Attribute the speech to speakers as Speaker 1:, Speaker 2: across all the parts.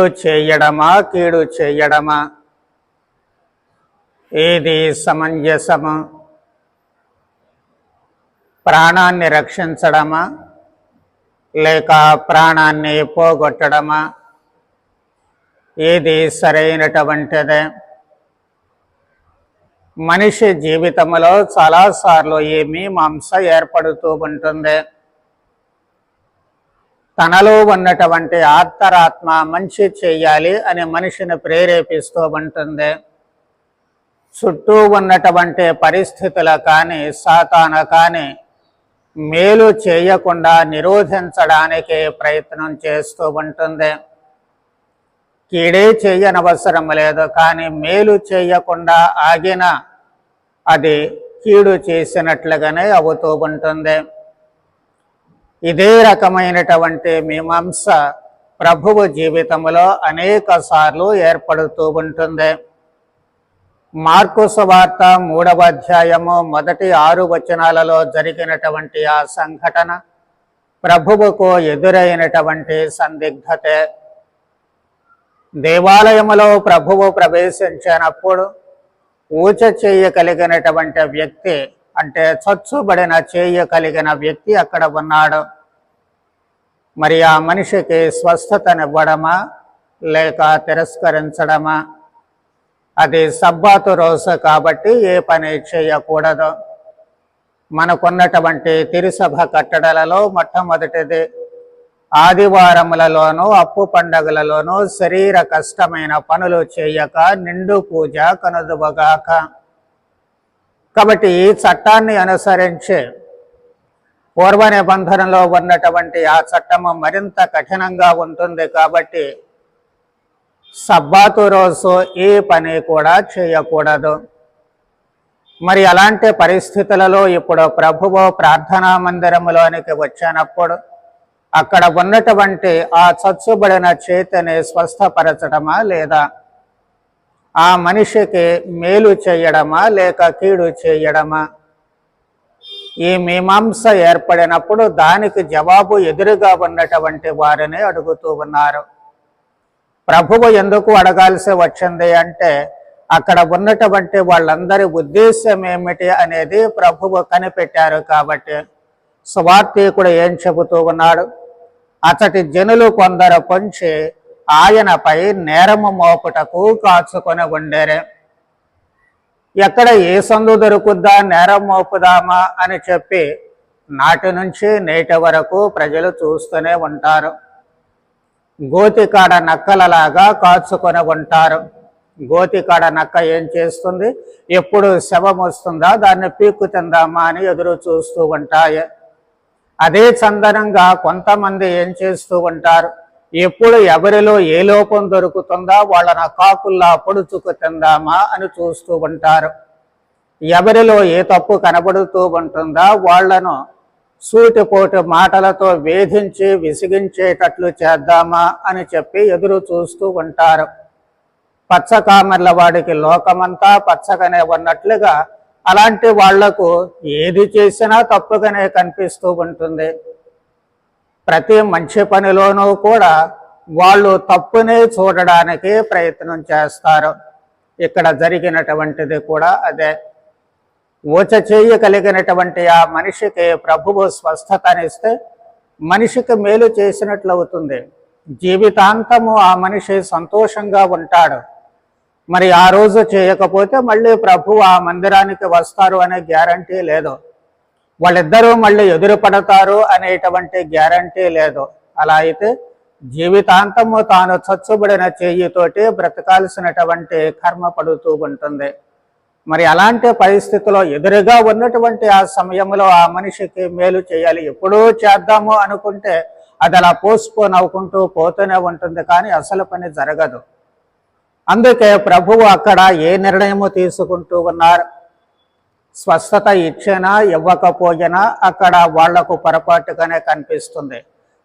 Speaker 1: మేలు చేయడమా కీడు చేయడమా? ఏది సమంజసము? ప్రాణాన్ని రక్షించడమా? లేక ప్రాణాన్ని పోగొట్టడమా? ఏది సరైనటువంటిదే? మనిషి జీవితంలో చాలాసార్లు ఈ మీమాంస ఏర్పడుతూ ఉంటుంది. తనలో ఉన్నటువంటి ఆత్తరాత్మ మంచి చేయాలి అని మనిషిని ప్రేరేపిస్తూ ఉంటుంది. చుట్టూ ఉన్నటువంటి పరిస్థితుల కానీ సాతాన కానీ మేలు చేయకుండా నిరోధించడానికి ప్రయత్నం చేస్తూ ఉంటుంది. కీడే చేయనవసరం లేదు కానీ మేలు చేయకుండా ఆగిన అది కీడు చేసినట్లుగానే అవుతూ ఉంటుంది. ఇదే రకమైనటువంటి మీమాంస ప్రభువు జీవితంలో అనేక సార్లు ఏర్పడుతూ ఉంటుంది. మార్కు సువార్త మూడవ అధ్యాయము మొదటి ఆరు వచనాలలో జరిగినటువంటి ఆ సంఘటన ప్రభువుకు ఎదురైనటువంటి సందిగ్ధతే. దేవాలయములో ప్రభువు ప్రవేశించినప్పుడు ఊచ చేయగలిగినటువంటి వ్యక్తి అంటే చచ్చుబడిన చేయగలిగిన వ్యక్తి అక్కడ ఉన్నాడు. మరి ఆ మనిషికి స్వస్థతనివ్వడమా? లేక తిరస్కరించడమా? అది సబ్బాతు రోజు కాబట్టి ఏ పని చేయకూడదు. మనకున్నటువంటి తిరుసభ కట్టడలలో మొట్టమొదటిది ఆదివారములలోనూ అప్పు పండగలలోనూ శరీర కష్టమైన పనులు చేయక నిండు పూజ కనుదువగాక. కాబట్టి ఈ చట్టాన్ని అనుసరించి పూర్వ నిబంధనలో ఉన్నటువంటి ఆ చట్టము మరింత కఠినంగా ఉంటుంది కాబట్టి సబ్బాతు రోజు ఏ పని కూడా చేయకూడదు. మరి అలాంటి పరిస్థితులలో ఇప్పుడు ప్రభువు ప్రార్థనా మందిరములోనికి వచ్చినప్పుడు అక్కడ ఉన్నటువంటి ఆ చచ్చుబడిన చేతిని స్వస్థపరచడమా లేదా? ఆ మనిషికి మేలు చేయడమా లేక కీడు చేయడమా? ఈ మీమాంస ఏర్పడినప్పుడు దానికి జవాబు ఎదురుగా ఉన్నటువంటి వారిని అడుగుతూ ఉన్నారు. ప్రభువు ఎందుకు అడగాల్సి వచ్చింది అంటే అక్కడ ఉన్నటువంటి వాళ్ళందరి ఉద్దేశం ఏమిటి అనేది ప్రభువు కనిపెట్టారు కాబట్టి. సువార్థికుడు ఏం చెబుతూ ఉన్నాడు? అతటి జనులు కొందరు పొంచి ఆయనపై నేరము మోపుటకు కాచుకొని ఉండేరే ఎక్కడ ఏ సందు దొరుకుద్దా నేరం మోపుదామా అని చెప్పి నాటి నుంచి నేటి వరకు ప్రజలు చూస్తూనే ఉంటారు. గోతికాడ నక్కలలాగా కాచుకొని ఉంటారు. గోతికాడ నక్క ఏం చేస్తుంది? ఎప్పుడు శవం వస్తుందా దాన్ని పీక్కు తిందామా అని ఎదురు చూస్తూ ఉంటాయి. అదే చందనంగా కొంతమంది ఏం చేస్తూ ఉంటారు? ఎప్పుడు ఎవరిలో ఏ లోపం దొరుకుతుందా వాళ్ళని కాకుల్లా పొడుచుకు తిందామా అని చూస్తూ ఉంటారు. ఎవరిలో ఏ తప్పు కనబడుతూ ఉంటుందా వాళ్ళను సూటిపోటు మాటలతో వేధించి విసిగించేటట్లు చేద్దామా అని చెప్పి ఎదురు చూస్తూ ఉంటారు. పచ్చకామర్ల వాడికి లోకమంతా పచ్చగానే ఉన్నట్లుగా అలాంటి వాళ్ళకు ఏది చేసినా తప్పుగానే కనిపిస్తూ ఉంటుంది. ప్రతి మంచి పనిలోనూ కూడా వాళ్ళు తప్పునే చూడడానికి ప్రయత్నం చేస్తారు. ఇక్కడ జరిగినటువంటిది కూడా అదే. ఊచ చేయగలిగినటువంటి ఆ మనిషికి ప్రభువు స్వస్థతనిస్తే మనిషికి మేలు చేసినట్లు అవుతుంది జీవితాంతము ఆ మనిషి సంతోషంగా ఉంటాడు. మరి ఆ రోజు చేయకపోతే మళ్ళీ ప్రభు ఆ మందిరానికి వస్తారు అనే గ్యారంటీ లేదు. వాళ్ళిద్దరూ మళ్ళీ ఎదురు పడతారు అనేటువంటి గ్యారంటీ లేదు. అలా అయితే జీవితాంతము తాను చచ్చుబడిన చేయితోటి బ్రతకాల్సినటువంటి కర్మ పడుతూ ఉంటుంది. మరి అలాంటి పరిస్థితిలో ఎదురుగా ఉన్నటువంటి ఆ సమయంలో ఆ మనిషికి మేలు చేయాలి ఎప్పుడూ చేద్దాము అనుకుంటే అది అలా పోస్ట్పోన్ అవ్వుకుంటూ పోతూనే ఉంటుంది కానీ అసలు పని జరగదు. అందుకే ప్రభువు అక్కడ ఏ నిర్ణయము తీసుకుంటూ ఉన్నారు? స్వస్థత ఇచ్చినా ఇవ్వకపోయినా అక్కడ వాళ్ళకు పొరపాటుగానే కనిపిస్తుంది.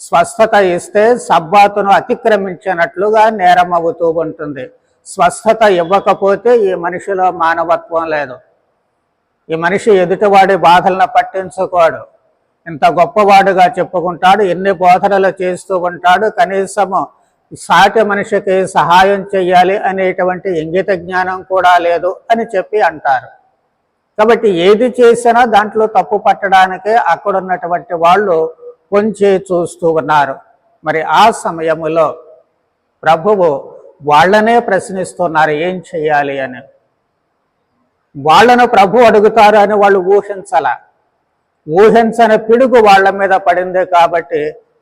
Speaker 1: స్వస్థత ఇస్తే సబ్బాతును అతిక్రమించినట్లుగా నేరం అవుతూ ఉంటుంది. స్వస్థత ఇవ్వకపోతే ఈ మనిషిలో మానవత్వం లేదు. ఈ మనిషి ఎదుటివాడి బాధలను పట్టించుకోడు. ఇంత గొప్పవాడుగా చెప్పుకుంటాడు ఎన్ని బోధనలు చేస్తూ ఉంటాడు కనీసము సాటి మనిషికి సహాయం చేయాలి అనేటువంటి ఇంగిత జ్ఞానం కూడా లేదు అని చెప్పి అంటారు. కాబట్టి ఏది చేసినా దాంట్లో తప్పు పట్టడానికే అక్కడ ఉన్నటువంటి వాళ్ళు కొంచెం చూస్తూ ఉన్నారు. మరి ఆ సమయములో ప్రభువు వాళ్ళనే ప్రశ్నిస్తున్నారు ఏం చేయాలి అని. వాళ్ళను ప్రభు అడుగుతారు అని వాళ్ళు ఊహించాల. ఊహించని పిడుగు వాళ్ళ మీద పడింది కాబట్టి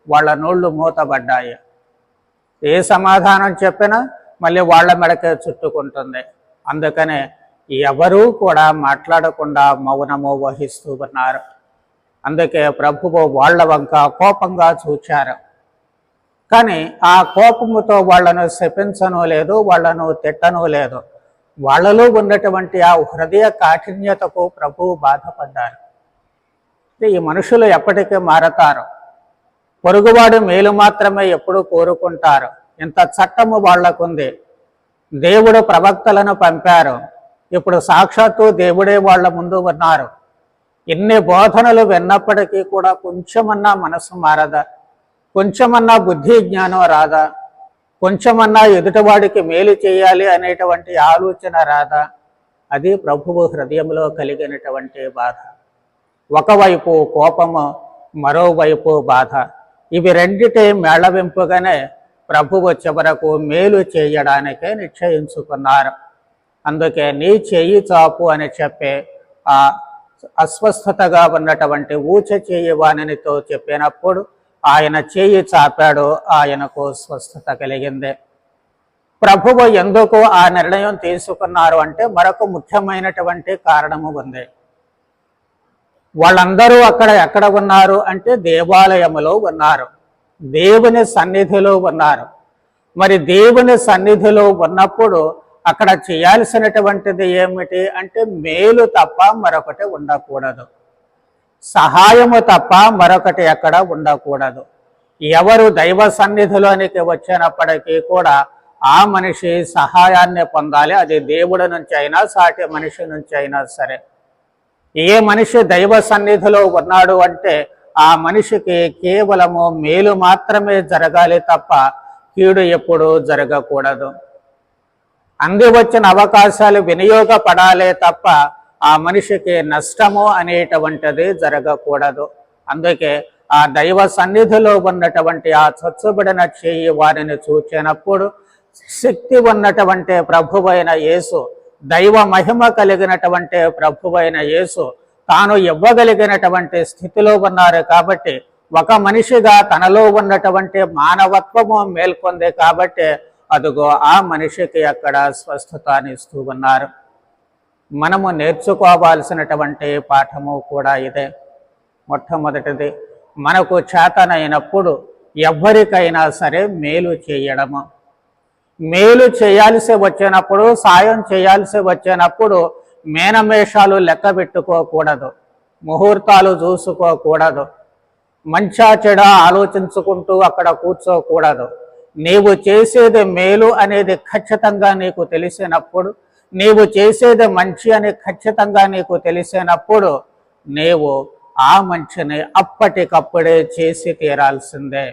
Speaker 1: వాళ్ళ నోళ్ళు మూతబడ్డాయి. ఏ సమాధానం చెప్పినా మళ్ళీ వాళ్ళ మెడకే చుట్టుకుంటుంది. అందుకనే ఎవరూ కూడా మాట్లాడకుండా మౌనము వహిస్తూ ఉన్నారు. అందుకే ప్రభువు వాళ్ళ వంక కోపంగా చూచారు. కానీ ఆ కోపముతో వాళ్ళను శపించను లేదు వాళ్ళను తిట్టను లేదు. వాళ్ళలో ఉన్నటువంటి ఆ హృదయ కాఠిన్యతకు ప్రభువు బాధపడ్డారు. ఈ మనుషులు ఎప్పటికీ మారతారు. పొరుగువాడు మేలు మాత్రమే ఎప్పుడు కోరుకుంటారు. ఇంత చట్టము వాళ్ళకుంది దేవుడు ప్రవక్తలను పంపారు. ఇప్పుడు సాక్షాత్తు దేవుడే వాళ్ళ ముందు ఉన్నారు. ఎన్ని బోధనలు విన్నప్పటికీ కూడా కొంచెమన్నా మనసు మారదా? కొంచెమన్నా బుద్ధి జ్ఞానం రాదా? కొంచెమన్నా ఎదుటివాడికి మేలు చేయాలి అనేటువంటి ఆలోచన రాదా? అది ప్రభువు హృదయంలో కలిగినటువంటి బాధ. ఒకవైపు కోపము మరోవైపు బాధ. ఇవి రెండిటి మేళవింపుగానే ప్రభువు చివరకు మేలు చేయడానికే నిశ్చయించుకున్నారు. అందుకే నీ చెయ్యి చాపు అని చెప్పే ఆ అస్వస్థతగా ఉన్నటువంటి ఊచ చేయి వాణినితో చెప్పినప్పుడు ఆయన చేయి చాపాడు ఆయనకు స్వస్థత కలిగింది. ప్రభువు ఎందుకు ఆ నిర్ణయం తీసుకున్నారు అంటే మరొక ముఖ్యమైనటువంటి కారణము ఉంది. వాళ్ళందరూ అక్కడ ఎక్కడ ఉన్నారు అంటే దేవాలయములో ఉన్నారు. దేవుని సన్నిధిలో ఉన్నారు. మరి దేవుని సన్నిధిలో ఉన్నప్పుడు అక్కడ చేయాల్సినటువంటిది ఏమిటి అంటే మేలు తప్ప మరొకటి ఉండకూడదు. సహాయము తప్ప మరొకటి ఎక్కడ ఉండకూడదు. ఎవరు దైవ సన్నిధిలోనికి వచ్చినప్పటికీ కూడా ఆ మనిషి సహాయాన్ని పొందాలి. అది దేవుడి నుంచి అయినా సాటి మనిషి నుంచి అయినా సరే. ఏ మనిషి దైవ సన్నిధిలో ఉన్నాడు అంటే ఆ మనిషికి కేవలము మేలు మాత్రమే జరగాలి తప్ప కీడు ఎప్పుడు జరగకూడదు. అంది వచ్చిన అవకాశాలు వినియోగపడాలే తప్ప ఆ మనిషికి నష్టము అనేటువంటిది జరగకూడదు. అందుకే ఆ దైవ సన్నిధిలో ఉన్నటువంటి ఆ చచ్చుబడిన చేయి వారిని చూచినప్పుడు శక్తి ఉన్నటువంటి ప్రభువైన యేసు దైవ మహిమ కలిగినటువంటి ప్రభువైన యేసు తాను ఇవ్వగలిగినటువంటి స్థితిలో ఉన్నారు కాబట్టి ఒక మనిషిగా తనలో ఉన్నటువంటి మానవత్వము మేల్కొంది కాబట్టి అదుగో ఆ మనిషికి అక్కడ స్వస్థతనిస్తూ ఉన్నారు. మనము నేర్చుకోవాల్సినటువంటి పాఠము కూడా ఇదే. మొట్టమొదటిది మనకు చేతనైనప్పుడు ఎవరికైనా సరే మేలు చేయడము. మేలు చేయాల్సి వచ్చినప్పుడు సాయం చేయాల్సి వచ్చినప్పుడు మేనమేషాలు లెక్క పెట్టుకోకూడదు. ముహూర్తాలు చూసుకోకూడదు. మంచా చెడ ఆలోచించుకుంటూ అక్కడ కూర్చోకూడదు. నీవు చేసేది మేలు అనేది ఖచ్చితంగా నీకు తెలిసినప్పుడు నీవు చేసేది మంచి అని ఖచ్చితంగా నీకు తెలిసినప్పుడు నీవు ఆ మంచిని అప్పటికప్పుడే చేసి తీరాల్సిందే.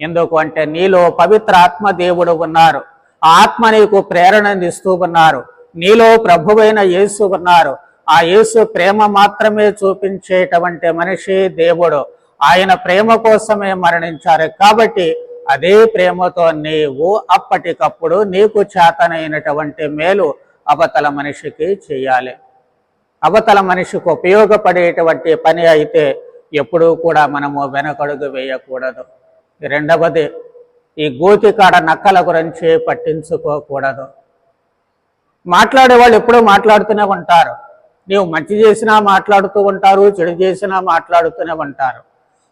Speaker 1: ఎందుకు అంటే నీలో పవిత్ర ఆత్మ దేవుడు ఉన్నారు. ఆత్మ నీకు ప్రేరణనిస్తూ ఉన్నారు. నీలో ప్రభువైన యేసు ఉన్నారు. ఆ యేసు ప్రేమ మాత్రమే చూపించేటువంటి మనిషి దేవుడు. ఆయన ప్రేమ కోసమే మరణించారు. కాబట్టి అదే ప్రేమతో నీవు అప్పటికప్పుడు నీకు చేతనైనటువంటి మేలు అవతల మనిషికి చేయాలి. అవతల మనిషికి ఉపయోగపడేటువంటి పని అయితే ఎప్పుడూ కూడా మనము వెనకడుగు వేయకూడదు. రెండవది ఈ గోతికాడ నక్కల గురించి పట్టించుకోకూడదు. మాట్లాడే వాళ్ళు ఎప్పుడూ మాట్లాడుతూనే ఉంటారు. నీవు మంచి చేసినా మాట్లాడుతూ ఉంటారు చెడు చేసినా మాట్లాడుతూనే ఉంటారు.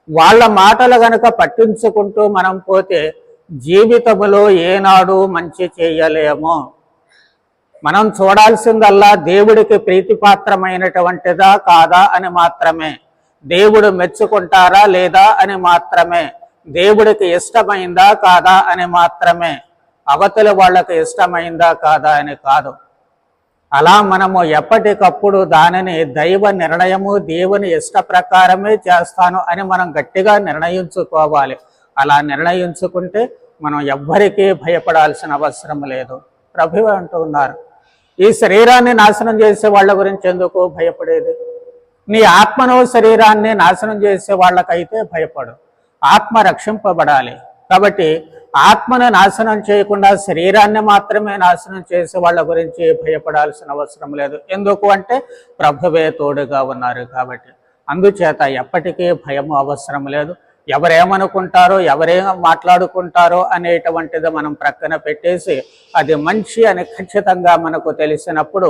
Speaker 1: వాళ్ళ మాటలు గనక పట్టించుకుంటూ మనం పోతే జీవితంలో ఏనాడు మంచి చేయలేమో. మనం చూడాల్సిందల్లా దేవుడికి ప్రీతిపాత్రమైనటువంటిదా కాదా అని మాత్రమే. దేవుడు మెచ్చుకుంటారా లేదా అని మాత్రమే. దేవుడికి ఇష్టమైందా కాదా అని మాత్రమే. అవతల వాళ్ళకి ఇష్టమైందా కాదా అని కాదు. అలా మనము ఎప్పటికప్పుడు దానిని దైవ నిర్ణయము దేవుని ఇష్ట ప్రకారమే చేస్తాను అని మనం గట్టిగా నిర్ణయించుకోవాలి. అలా నిర్ణయించుకుంటే మనం ఎవ్వరికీ భయపడాల్సిన అవసరం లేదు. ప్రభు అంటున్నారు ఈ శరీరాన్ని నాశనం చేసే వాళ్ళ గురించి ఎందుకు భయపడేది? నీ ఆత్మను శరీరాన్ని నాశనం చేసే వాళ్ళకైతే భయపడు. ఆత్మ రక్షింపబడాలి. కాబట్టి ఆత్మను నాశనం చేయకుండా శరీరాన్ని మాత్రమే నాశనం చేసే వాళ్ళ గురించి భయపడాల్సిన అవసరం లేదు. ఎందుకు అంటే ప్రభువే తోడుగా ఉన్నారు కాబట్టి. అందుచేత ఎప్పటికీ భయం అవసరం లేదు. ఎవరేమనుకుంటారో ఎవరేం మాట్లాడుకుంటారో అనేటువంటిది మనం ప్రక్కన పెట్టేసి అది మంచి అని ఖచ్చితంగా మనకు తెలిసినప్పుడు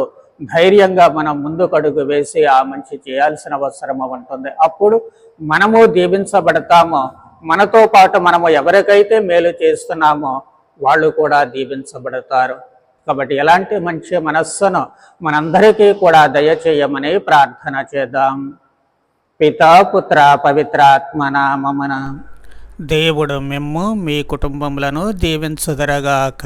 Speaker 1: ధైర్యంగా మనం ముందుకడుగు వేసి ఆ మంచి చేయాల్సిన అవసరం ఉంటుంది. అప్పుడు మనము దీవించబడతామో. మనతో పాటు మనము ఎవరికైతే మేలు చేస్తున్నామో వాళ్ళు కూడా దీవించబడతారు. కాబట్టి ఎలాంటి మంచి మనస్సును మనందరికీ కూడా దయచేయమని ప్రార్థన చేద్దాం. పితా పుత్ర పవిత్రాత్మనామమున దేవుడు మిమ్ము మీ కుటుంబములను దీవించుదరగాక.